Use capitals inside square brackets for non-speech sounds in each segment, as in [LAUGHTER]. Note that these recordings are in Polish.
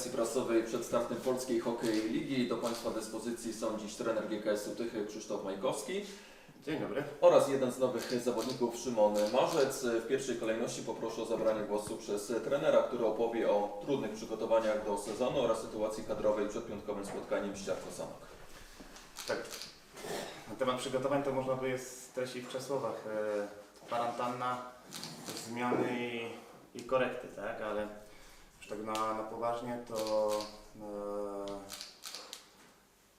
konferencji prasowej przed startem Polskiej Hokej Ligi. Do Państwa dyspozycji są dziś trener GKS-u Tychy Krzysztof Majkowski Dzień dobry. oraz jeden z nowych zawodników Szymon Marzec. W pierwszej kolejności poproszę o zabranie głosu przez trenera, który opowie o trudnych przygotowaniach do sezonu oraz sytuacji kadrowej przed piątkowym spotkaniem Ściarko Sanok. Tak. Na temat przygotowań to można by streścić w trzech słowach. E, kwarantanna, zmiany i, i korekty, tak? Ale tak na, na poważnie to e,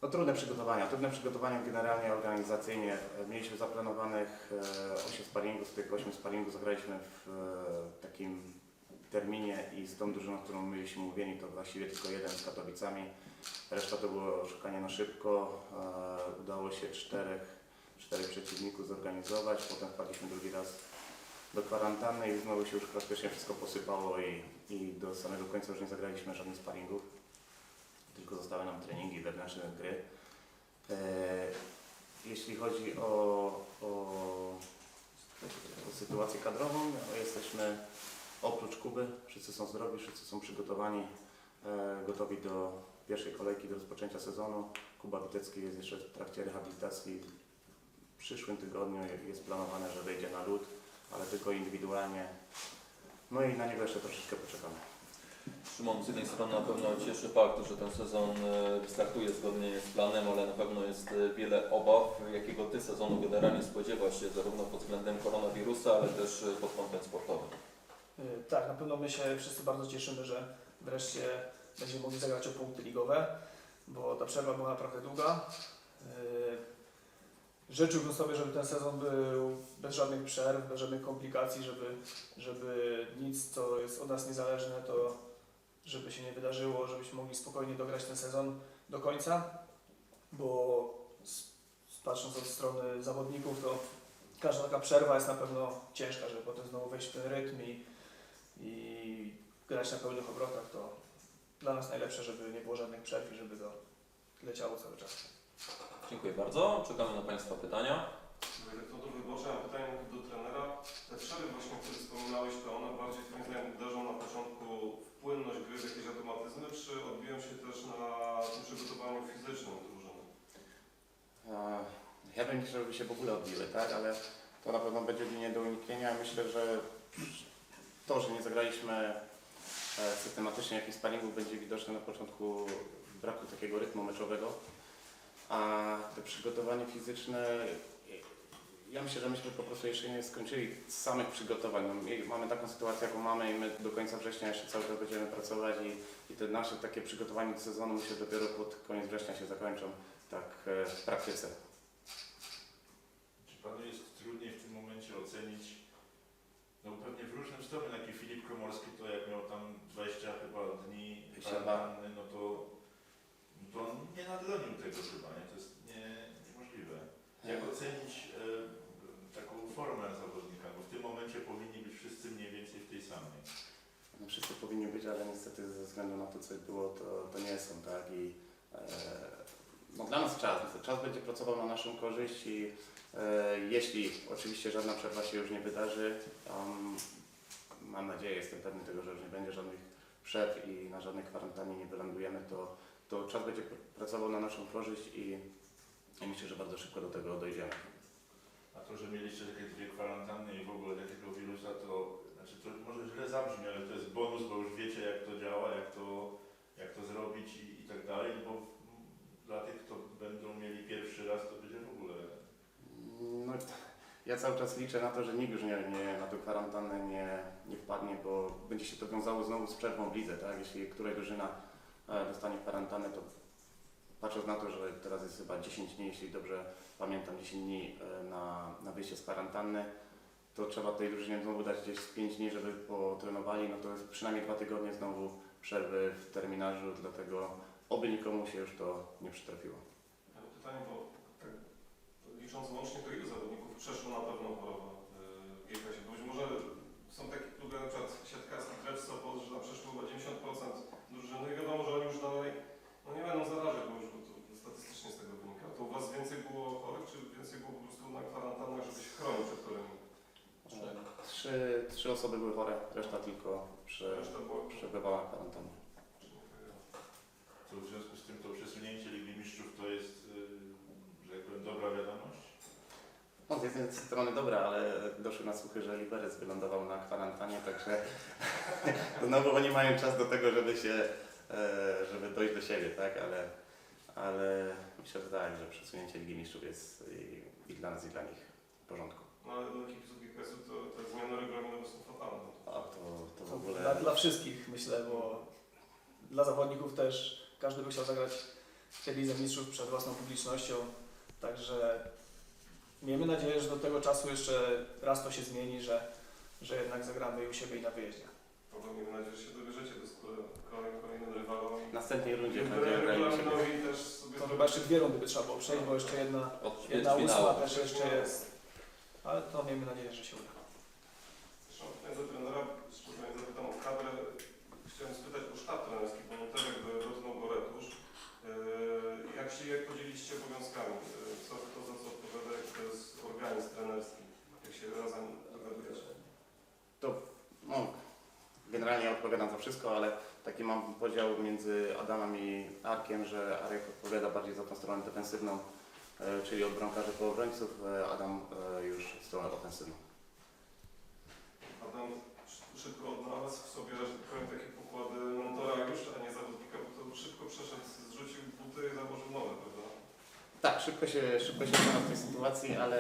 no, trudne przygotowania. Trudne przygotowania generalnie organizacyjnie. E, Mieliśmy zaplanowanych e, 8 sparingów, z tych 8 sparingów zagraliśmy w e, takim terminie i z tą drużyną, którą byliśmy umówieni, to właściwie tylko jeden z Katowicami. Reszta to było szukanie na szybko. E, udało się czterech, czterech przeciwników zorganizować. Potem wpadliśmy drugi raz do kwarantanny i znowu się już praktycznie wszystko posypało i, i do samego końca już nie zagraliśmy żadnych sparingów. Tylko zostały nam treningi wewnętrzne gry. E, jeśli chodzi o, o, o sytuację kadrową, no jesteśmy oprócz Kuby, wszyscy są zdrowi, wszyscy są przygotowani, e, gotowi do pierwszej kolejki do rozpoczęcia sezonu. Kuba Witecki jest jeszcze w trakcie rehabilitacji. W przyszłym tygodniu jest planowane, że wejdzie na lód, ale tylko indywidualnie. No i na niego jeszcze troszeczkę poczekamy. Szymon, z jednej strony na pewno cieszy fakt, że ten sezon e, startuje zgodnie z planem, ale na pewno jest e, wiele obaw, jakiego Ty sezonu generalnie spodziewasz się, zarówno pod względem koronawirusa, ale też e, pod kątem sportowym. Y, Tak, na pewno my się wszyscy bardzo cieszymy, że wreszcie będziemy mogli zagrać o punkty ligowe, bo ta przerwa była naprawdę długa. Y, Życzyłbym sobie, żeby ten sezon był bez żadnych przerw, bez żadnych komplikacji, żeby, żeby nic, co jest od nas niezależne, to żeby się nie wydarzyło, żebyśmy mogli spokojnie dograć ten sezon do końca, bo patrząc od strony zawodników, to każda taka przerwa jest na pewno ciężka, żeby potem znowu wejść w ten rytm i, i grać na pełnych obrotach, to dla nas najlepsze, żeby nie było żadnych przerw i żeby to leciało cały czas. Dziękuję bardzo. Czekamy na Państwa pytania. Redaktor wyborczy, mam pytanie do trenera. Te przerwy właśnie, o których wspominałeś, to one bardziej Twoim zdaniem uderzą na początku w płynność gry, w jakieś automatyzmy, czy odbiją się też na tym przygotowaniu fizycznym drużyny? E, Ja bym nie chciał, żeby się w ogóle odbiły, tak? Ale to na pewno będzie linie do uniknienia. Myślę, że to, że nie zagraliśmy e, systematycznie jakichś sparingów będzie widoczne na początku braku takiego rytmu meczowego. A te przygotowanie fizyczne, ja myślę, że myśmy po prostu jeszcze nie skończyli samych przygotowań. No, mamy taką sytuację, jaką mamy i my do końca września jeszcze cały czas będziemy pracować i, i te nasze takie przygotowania do sezonu myślę dopiero pod koniec września się zakończą tak e, w praktyce. Czy panu jest trudniej w tym momencie ocenić, no pewnie w różnym stopniu, taki Filip Komorski to jak miał tam 20 chyba dni 22. kwarantanny, no to, no to on nie nadgonił tego chyba, nie? To jest nie, niemożliwe. Jak ocenić e, taką formę zawodnika? Bo w tym momencie powinni być wszyscy mniej więcej w tej samej. No, wszyscy powinni być, ale niestety ze względu na to, co było, to, to nie są, tak? I e, no, dla nas czas, czas będzie pracował na naszą korzyść i e, jeśli oczywiście żadna przerwa się już nie wydarzy, um, mam nadzieję, jestem pewny tego, że już nie będzie żadnych przerw i na żadnej kwarantannie nie wylądujemy, to, to czas będzie pr- pracował na naszą korzyść i, myślę, że bardzo szybko do tego dojdziemy. A to, że mieliście takie dwie kwarantanny i w ogóle takiego wirusa, to znaczy to może źle zabrzmi, ale to jest bonus, bo już wiecie jak to działa, jak to, jak to zrobić i, i tak dalej, bo dla tych, kto będą mieli pierwszy raz, to będzie w ogóle No, ja cały czas liczę na to, że nikt już nie, nie, na tę kwarantannę nie, nie wpadnie, bo będzie się to wiązało znowu z przerwą w lidze, tak? Jeśli któraś drużyna dostanie kwarantannę, to patrząc na to, że teraz jest chyba 10 dni, jeśli dobrze pamiętam, 10 dni e, na, na wyjście z kwarantanny, to trzeba tej drużynie znowu dać gdzieś z 5 dni, żeby potrenowali, no to jest przynajmniej dwa tygodnie znowu przerwy w terminarzu, dlatego oby nikomu się już to nie przytrafiło. Pytanie, bo tak licząc łącznie, to ilu zawodników przeszło na pewno chorobę trzy osoby były chore, reszta tylko przy, Reszta była- przebywała w kwarantannie. To w związku z tym to przesunięcie Ligi Mistrzów to jest, y, że jak powiem, dobra wiadomość. No, z jednej strony dobra, ale doszły na słuchy, że Liberec wylądował na kwarantannie, także [LAUGHS] znowu oni mają czas do tego, żeby się, e, żeby dojść do siebie, tak? Ale, ale mi się wydaje, że przesunięcie Ligi Mistrzów jest i, i dla nas, i dla nich w porządku. No ale dla kibiców GKS-u to te zmiany regulaminowe są fatalne. A to, to w ogóle... dla, dla wszystkich myślę, bo dla zawodników też każdy by chciał zagrać w tej Lidze Mistrzów przed własną publicznością. Także miejmy nadzieję, że do tego czasu jeszcze raz to się zmieni, że, że jednak zagramy i u siebie i na wyjeździe. Miejmy nadzieję, że się dobierzecie do skóry kolejnym, kolejnym rywalom. W następnej rundzie siebie. regulaminowi też sobie To chyba jeszcze dwie rundy by trzeba było przejść, bo jeszcze jedna, Od jedna ósma ćwierćfinału. też jeszcze jest. Ale to miejmy nadzieję, że się uda. Zresztą trenera, szczególnie zapytam o kadrę. Chciałem spytać o sztab trenerski, bo Monterek dotknął go retusz. Yy, Jak się jak podzieliście obowiązkami? Yy, Co, kto za co odpowiada, jak to jest organizm trenerski? Jak się razem dogadujecie? No, generalnie ja odpowiadam za wszystko, ale taki mam podział między Adamem i Arkiem, że Arek odpowiada bardziej za tą stronę defensywną, e, czyli od bramkarzy po obrońców, Adam już stronę ofensywną. Adam szy- szybko odnalazł w sobie, że tak powiem, takie pokłady mentora już, a nie zawodnika, bo to szybko przeszedł, zrzucił buty i założył nowe, prawda? Tak, szybko się, szybko się znalazł w tej sytuacji, ale,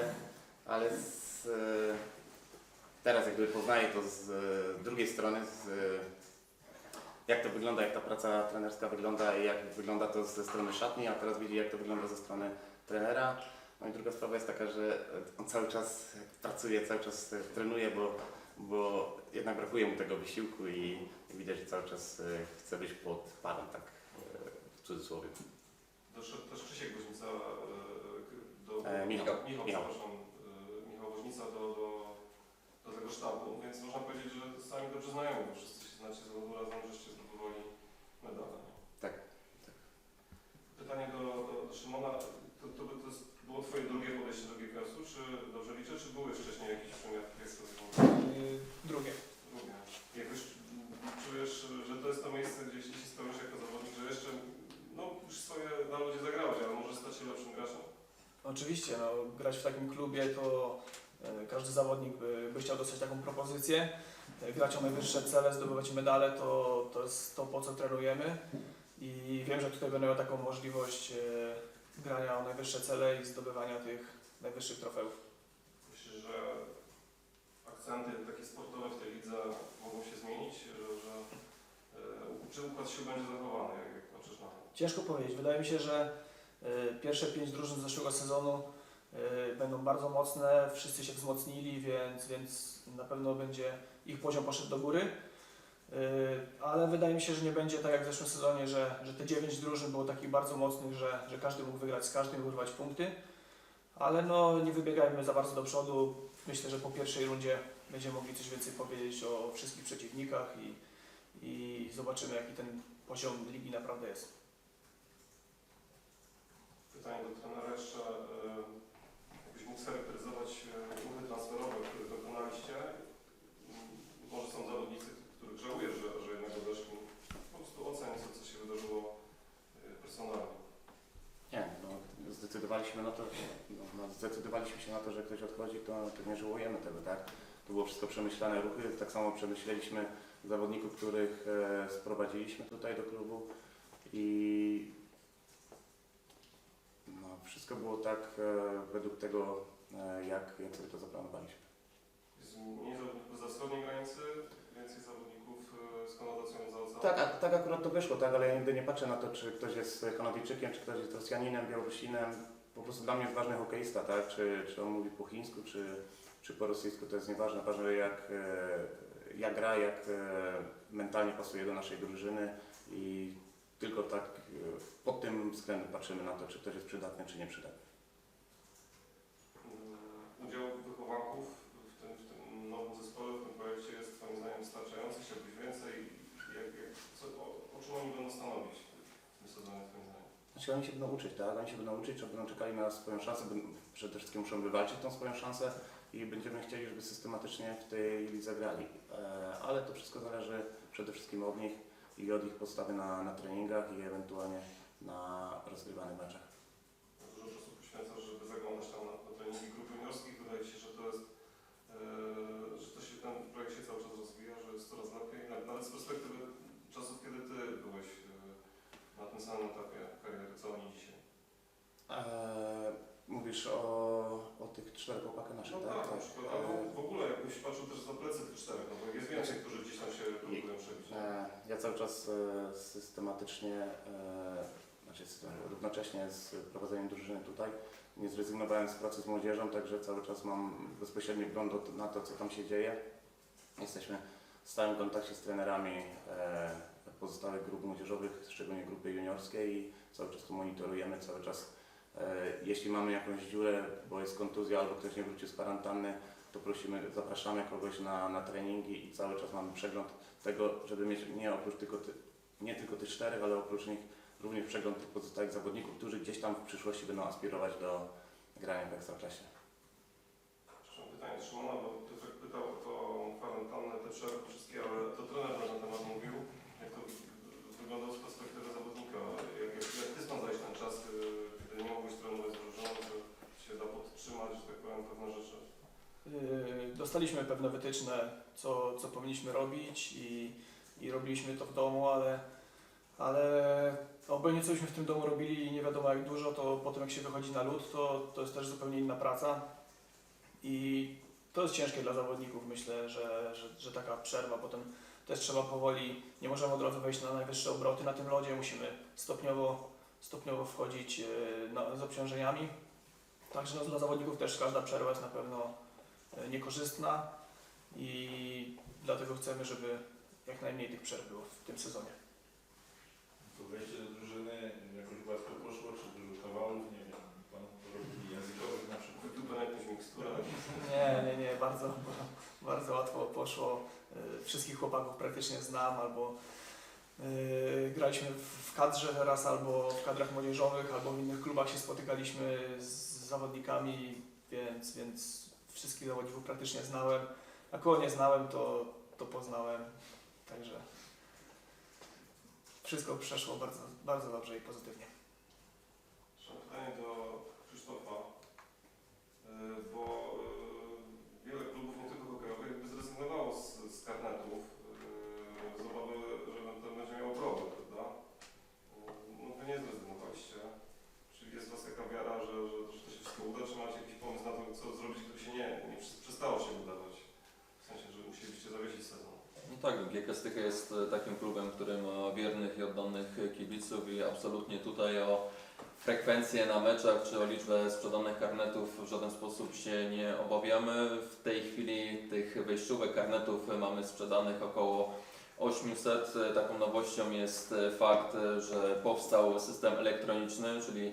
ale z, teraz jakby poznaję to z drugiej strony, z, jak to wygląda, jak ta praca trenerska wygląda i jak wygląda to ze strony szatni, a teraz widzi jak to wygląda ze strony trenera. No i druga sprawa jest taka, że on cały czas pracuje, cały czas e, trenuje, bo, bo jednak brakuje mu tego wysiłku i, widać, że cały czas e, chce być pod parą, tak e, w cudzysłowie. Doszedł też Krzysiek Woźnica do... E, Michał. Michał, Michał. Michał Woźnica do, do, do tego sztabu, więc można powiedzieć, że sami dobrze znajomi, bo wszyscy się znacie z zawodu razem, żeście zdobywali medale. Tak, tak. Pytanie do, do, do Szymona. To, to, by- to jest, było Twoje drugie podejście do GKS-u, czy dobrze liczę, czy były wcześniej jakieś sezonu? Yy, Drugie. Drugie. Jakoś czujesz, że to jest to miejsce, gdzie jeśli się spełnisz jako zawodnik, że jeszcze no, już swoje na ludzie zagrałeś, ale może stać się lepszym graczem? Oczywiście, no, grać w takim klubie to e, każdy zawodnik by, by chciał dostać taką propozycję. E, Grać o najwyższe cele, zdobywać medale to, to jest to, po co trenujemy. I wiem, że tutaj będę miał taką możliwość e, grania o najwyższe cele i zdobywania tych najwyższych trofeów. Myślisz, że akcenty takie sportowe w tej lidze mogą się zmienić, że, że e, czy układ się będzie zachowany, jak, jak patrzysz na to? Ciężko powiedzieć. Wydaje mi się, że e, pierwsze pięć drużyn z zeszłego sezonu e, będą bardzo mocne, wszyscy się wzmocnili, więc, więc na pewno będzie ich poziom poszedł do góry. E, Ale wydaje mi się, że nie będzie tak jak w zeszłym sezonie, że, że te dziewięć drużyn było takich bardzo mocnych, że, że każdy mógł wygrać z każdym, wyrwać punkty. Ale no, nie wybiegajmy za bardzo do przodu. Myślę, że po pierwszej rundzie będziemy mogli coś więcej powiedzieć o wszystkich przeciwnikach i, i zobaczymy, jaki ten poziom ligi naprawdę jest. Pytanie do trenera jeszcze. e, Jakbyś mógł scharakteryzować e, ruchy transferowe, które dokonaliście? Mm, Może są zawodnicy, których żałujesz, że, że jednak odeszli. Po prostu ocen, co, co się wydarzyło e, personalnie. Nie, no, zdecydowaliśmy na to, no, zdecydowaliśmy się na to, że ktoś odchodzi, to, to nie żałujemy tego, tak? To było wszystko przemyślane ruchy, tak samo przemyśleliśmy zawodników, których e, sprowadziliśmy tutaj do klubu i no, wszystko było tak e, według tego, e, jak, jak sobie to zaplanowaliśmy. Jest mniej zawodników za wschodniej granicy, więcej zawodników e, z konotacją za oceanem. Tak, a, tak akurat to wyszło, tak, ale ja nigdy nie patrzę na to, czy ktoś jest Kanadyjczykiem, czy ktoś jest Rosjaninem, Białorusinem. Po prostu dla mnie jest ważny hokeista, tak? Czy, czy on mówi po chińsku, czy, czy po rosyjsku, to jest nieważne. Ważne jak, e, jak gra, jak e, mentalnie pasuje do naszej drużyny i tylko tak e, pod tym względem patrzymy na to, czy ktoś jest przydatny, czy nieprzydatny. Mm, Udział wychowanków w tym, w tym nowym zespole, w tym projekcie jest Twoim zdaniem wystarczający? Chciałbyś więcej? Jak, jak, co, o, o czym oni będą stanowić w tym sezonie Twoim Znaczy oni się będą uczyć, tak? Oni się będą uczyć, że będą czekali na swoją szansę, przede wszystkim muszą wywalczyć tą swoją szansę i będziemy chcieli, żeby systematycznie w tej lidze grali. E, ale to wszystko zależy przede wszystkim od nich i od ich postawy na, na treningach i ewentualnie na rozgrywanych meczach. Dużo czasu poświęcasz, żeby zaglądać tam na, na treningi grup juniorskich. Wydaje perspektywy czasów, kiedy Ty byłeś e, na tym samym etapie kariery, co oni dzisiaj? Eee, mówisz o, o tych czterech chłopakach naszych, No tak? tak, na przykład, albo Eee, w ogóle jakbyś patrzył też za plecy tych czterech, no bo jest więcej, którzy gdzieś tam się próbują przebić. E, Ja cały czas e, systematycznie, e, znaczy system- równocześnie z prowadzeniem drużyny tutaj nie zrezygnowałem z pracy z młodzieżą, także cały czas mam bezpośredni wgląd do- na to, co tam się dzieje. Jesteśmy w stałym kontakcie z trenerami e, pozostałych grup młodzieżowych, szczególnie grupy juniorskiej i cały czas to monitorujemy, cały czas e, jeśli mamy jakąś dziurę, bo jest kontuzja albo ktoś nie wrócił z kwarantanny, to prosimy, zapraszamy kogoś na, na treningi i cały czas mamy przegląd tego, żeby mieć nie oprócz tylko ty, nie tylko tych czterech, ale oprócz nich również przegląd tych pozostałych zawodników, którzy gdzieś tam w przyszłości będą aspirować do grania w Ekstraklasie. Jeszcze pytanie do Szymona, bo Piotrek pytał o tą kwarantannę, te przerwy wszystkie, ale to trener na ten temat mówił. Jak to wyglądało z perspektywy zawodnika? Jak, jak, jak Ty spędzałeś ten czas, trenować z drużyną, to się da podtrzymać, że tak powiem, pewne rzeczy? Yy, Dostaliśmy pewne wytyczne, co, co powinniśmy robić i, i robiliśmy to w domu, ale, ale obojętnie co byśmy w tym domu robili i nie wiadomo jak dużo, to potem jak się wychodzi na lód, to, to jest też zupełnie inna praca i to jest ciężkie dla zawodników, myślę, że, że, że taka przerwa, potem też trzeba powoli, nie możemy od razu wejść na najwyższe obroty na tym lodzie, musimy stopniowo, stopniowo wchodzić na, z obciążeniami. Także no, dla zawodników też każda przerwa jest na pewno e, niekorzystna i dlatego chcemy, żeby jak najmniej tych przerw było w tym sezonie. To wejście do drużyny jakoś łatwo poszło, czy dużo kawałów, nie wiem, pan robi językowych na przykład. Wykupił jakąś miksturę? Nie, nie, nie, bardzo, bardzo łatwo poszło. E, Wszystkich chłopaków praktycznie znam, albo e, graliśmy w kadrze raz, albo w kadrach młodzieżowych, albo w innych klubach się spotykaliśmy z zawodnikami, więc, więc wszystkich zawodników praktycznie znałem. A kogo nie znałem, to, to poznałem. Także wszystko przeszło bardzo, bardzo dobrze i pozytywnie. Mam pytanie do Krzysztofa, Y, bo Stycha jest e, takim klubem, który ma wiernych i oddanych kibiców i absolutnie tutaj o frekwencję na meczach czy o liczbę sprzedanych karnetów w żaden sposób się nie obawiamy. W tej chwili tych wejściówek karnetów mamy sprzedanych około 800. Taką nowością jest e, fakt, e, że powstał system elektroniczny, czyli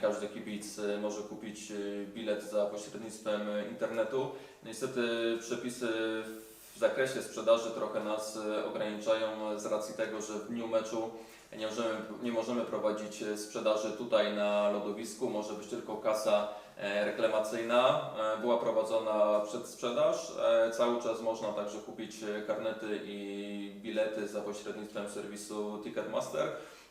każdy kibic może kupić bilet za pośrednictwem internetu. Niestety przepisy w zakresie sprzedaży trochę nas e, ograniczają z racji tego, że w dniu meczu nie możemy, nie możemy prowadzić e, sprzedaży tutaj na lodowisku, może być tylko kasa e, reklamacyjna. E, Była prowadzona przedsprzedaż. E, Cały czas można także kupić karnety i bilety za pośrednictwem serwisu Ticketmaster.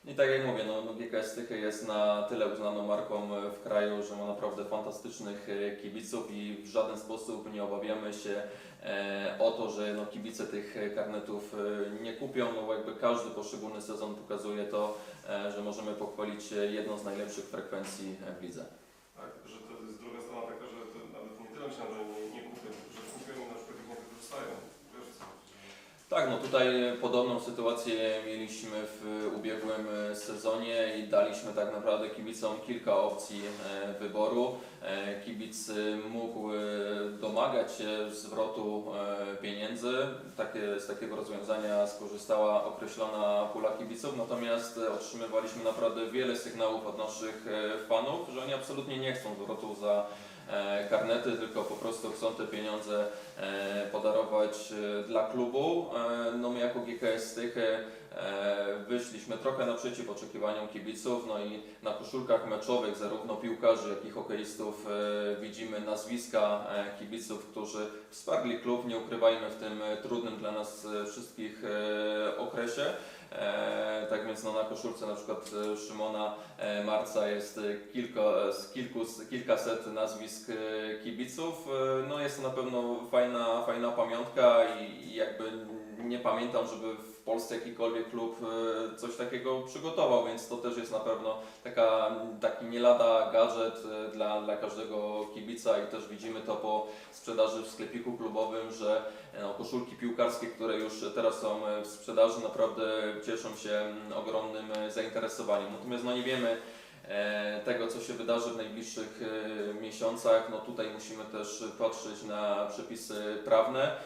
I tak jak mówię, no, no GKS Tychy jest na tyle uznaną marką e, w kraju, że ma naprawdę fantastycznych e, kibiców i w żaden sposób nie obawiamy się e, o to, że no, kibice tych karnetów nie kupią, no jakby każdy poszczególny sezon pokazuje to, że możemy pochwalić jedną z najlepszych frekwencji w lidze. Tak, że to jest druga strona taka, że to nawet nie tyle myślałem, że nie, nie kupię, że kupią i na przykład ich nie wykorzystają. Wiesz co? Tak, no tutaj podobną sytuację mieliśmy w ubiegłym sezonie i daliśmy tak naprawdę kibicom kilka opcji e, wyboru. E, Kibic e, mógł e, domagać się zwrotu e, pieniędzy. Takie, z takiego rozwiązania skorzystała określona pula kibiców, natomiast e, otrzymywaliśmy naprawdę wiele sygnałów od naszych fanów, że oni absolutnie nie chcą zwrotu za karnety, tylko po prostu chcą te pieniądze podarować dla klubu. No my jako GKS Tychy wyszliśmy trochę naprzeciw oczekiwaniom kibiców, no i na koszulkach meczowych zarówno piłkarzy, jak i hokeistów e, widzimy nazwiska e, kibiców, którzy wsparli klub, nie ukrywajmy w tym e, trudnym dla nas e, wszystkich e, okresie. E, tak więc no, na koszulce na przykład e, Szymona e, Marca jest e, kilka, kilku, kilkaset nazwisk e, kibiców. E, No jest to na pewno fajna, fajna pamiątka i jakby nie pamiętam, żeby w Polsce jakikolwiek klub e, coś takiego przygotował, więc to też jest na pewno taka, taki nie lada gadżet e, dla, dla każdego kibica i też widzimy to po sprzedaży w sklepiku klubowym, że e, no, koszulki piłkarskie, które już teraz są w sprzedaży, naprawdę cieszą się mm, ogromnym zainteresowaniem. Natomiast no nie wiemy tego, co się wydarzy w najbliższych miesiącach. No tutaj musimy też patrzeć na przepisy prawne,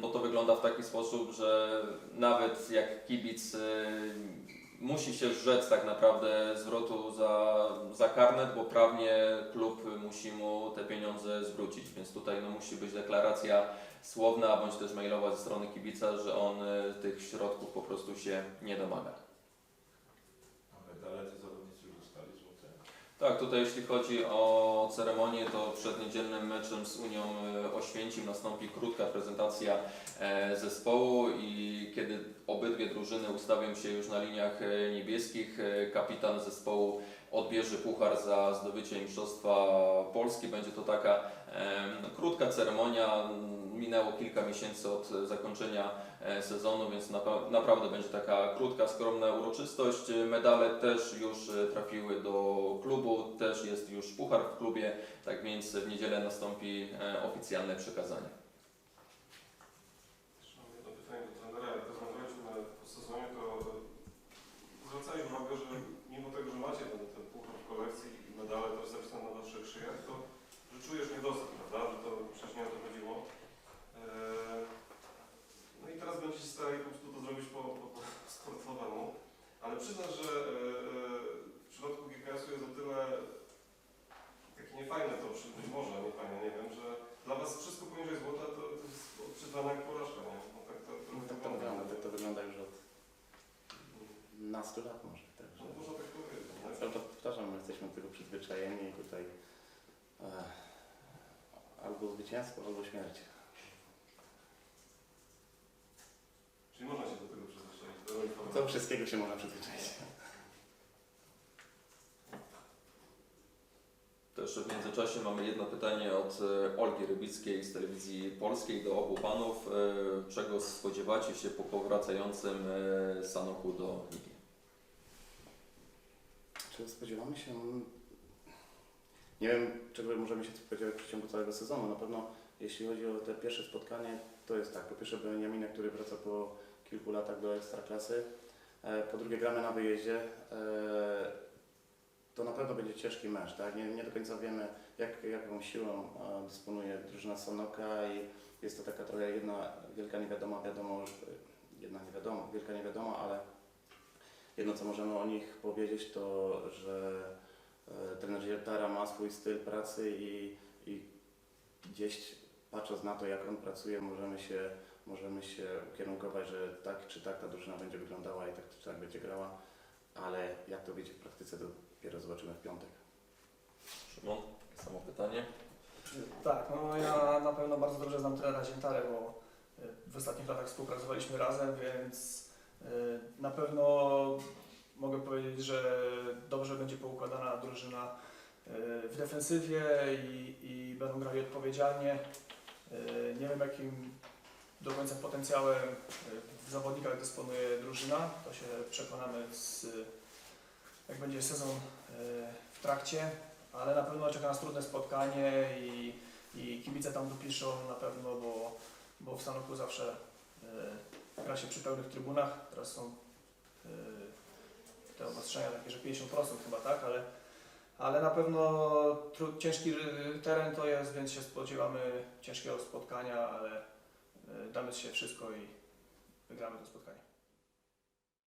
bo to wygląda w taki sposób, że nawet jak kibic e, musi się rzec tak naprawdę zwrotu za, za karnet, bo prawnie klub musi mu te pieniądze zwrócić, więc tutaj no, musi być deklaracja słowna bądź też mailowa ze strony kibica, że on e, tych środków po prostu się nie domaga. A medale te zawodnicy już dostali złote. Tak, tutaj jeśli chodzi o ceremonię, to przed niedzielnym meczem z Unią e, Oświęcim nastąpi krótka prezentacja e, zespołu i kiedy obydwie drużyny ustawią się już na liniach e, niebieskich, kapitan zespołu odbierze puchar za zdobycie Mistrzostwa Polski. Będzie to taka krótka ceremonia. Minęło kilka miesięcy od zakończenia e, sezonu, więc naprawdę będzie taka krótka, skromna uroczystość. Medale też już e, trafiły do klubu, też jest już puchar w klubie, tak więc w niedzielę nastąpi e, oficjalne przekazanie. Jeszcze mam jedno pytanie do trenera. Jak rozmawialiśmy po sezonie, to zwracali uwagę, że mimo tego, że macie ten, ten puchar w kolekcji i medale też zapisane na waszych szyjach, to że czujesz niedosyt, prawda? Że to przecież nie o to chodziło. Eee, No i teraz będziecie się starali po prostu to zrobić po, po, po sportowemu. Ale przyznasz, że e, e, w przypadku GKS-u jest o tyle takie niefajne to, przy- być może niefajne, nie wiem, że dla was wszystko poniżej złota to, to jest odczytana jak porażka, nie? No tak to, to, No, tak to wygląda, tak to wygląda już od nastu lat może. Także. No, można tak powiedzieć. nie? Cały czas powtarzam, my jesteśmy do tego przyzwyczajeni i tutaj e, albo zwycięstwo, albo śmierć. Czyli można się do tego przyzwyczaić. do roli Do faworyta. Wszystkiego się można przyzwyczaić. Też w międzyczasie mamy jedno pytanie od e, Olgi Rybickiej z telewizji polskiej do obu panów. E, Czego spodziewacie się po powracającym e, Sanoku do ligi? Czy spodziewamy się? mm, Nie wiem, czego możemy się spodziewać w przeciągu całego sezonu. Na pewno jeśli chodzi o te pierwsze spotkanie, to jest tak. Po pierwsze Beniaminek, który wraca po kilku latach do Ekstraklasy. E, Po drugie gramy na wyjeździe. E, To na pewno będzie ciężki mecz, tak? Nie, nie do końca wiemy, jak, jaką siłą e, dysponuje drużyna Sanoka i jest to taka trochę jedna wielka niewiadoma, wiadomo, jedna niewiadoma, wielka niewiadoma, ale jedno co możemy o nich powiedzieć to, że trener Ziertara ma swój styl pracy i, i gdzieś patrząc na to jak on pracuje możemy się, możemy się ukierunkować, że tak czy tak ta drużyna będzie wyglądała i tak czy tak będzie grała, ale jak to wyjdzie w praktyce dopiero zobaczymy w piątek. Szymon, samo pytanie. Tak, no ja na pewno bardzo dobrze znam trenera Ziętarę, bo y, w ostatnich latach współpracowaliśmy razem, więc y, na pewno mogę powiedzieć, że dobrze będzie poukładana drużyna y, w defensywie i, i będą grali odpowiedzialnie. Nie wiem jakim do końca potencjałem w zawodnikach dysponuje drużyna, to się przekonamy z, jak będzie sezon y, w trakcie ale na pewno czeka nas trudne spotkanie i, i kibice tam dopiszą na pewno, bo, bo w Sanoku zawsze gra się przy pełnych trybunach. Teraz są te obostrzenia takie, że 50% chyba, tak, ale, ale na pewno ciężki teren to jest, więc się spodziewamy ciężkiego spotkania, ale damy się wszystko i wygramy to spotkanie.